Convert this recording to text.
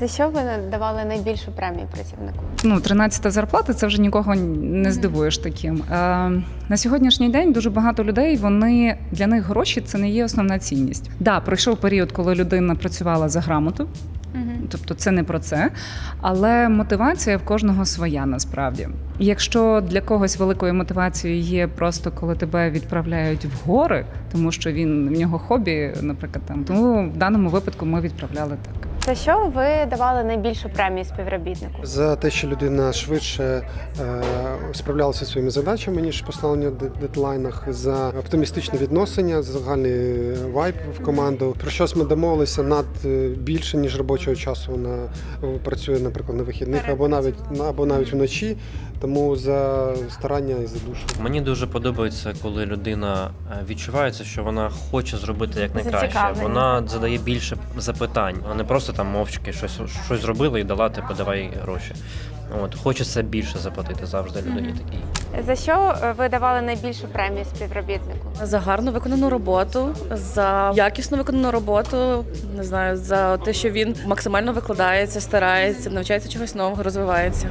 За що ви давали найбільшу премію працівнику? Ну, 13 зарплата це вже нікого не здивуєш таким. Е, на сьогоднішній день дуже багато людей. Вони для них гроші це не є основна цінність. Да, пройшов період, коли людина працювала за грамоту, тобто це не про це. Але мотивація в кожного своя насправді. Якщо для когось великою мотивацією є просто коли тебе відправляють в гори, тому що він в нього хобі, наприклад, там тому в даному випадку ми відправляли так. За що ви давали найбільшу премію співробітнику? За те, що людина швидше е, справлялася зі своїми задачами, ніж поставлені в дедлайнах, за оптимістичне відносення, за загальний вайб в команду. Про щось ми домовилися над е, більше ніж робочого часу. Вона е, працює, наприклад, на вихідних або навіть або навіть вночі. Тому за старання і за душу. Мені дуже подобається, коли людина е, відчувається, що вона хоче зробити як найкраще. Вона задає більше запитань, а не просто там мовчки щось щось зробила і дала, типу, давай гроші. От хочеться більше заплатити завжди людині такій. За що е, ви давали найбільшу премію співробітнику? За гарно виконану роботу, за якісно виконану роботу, не знаю, за те, що він максимально викладається, старається, навчається чогось нового, розвивається.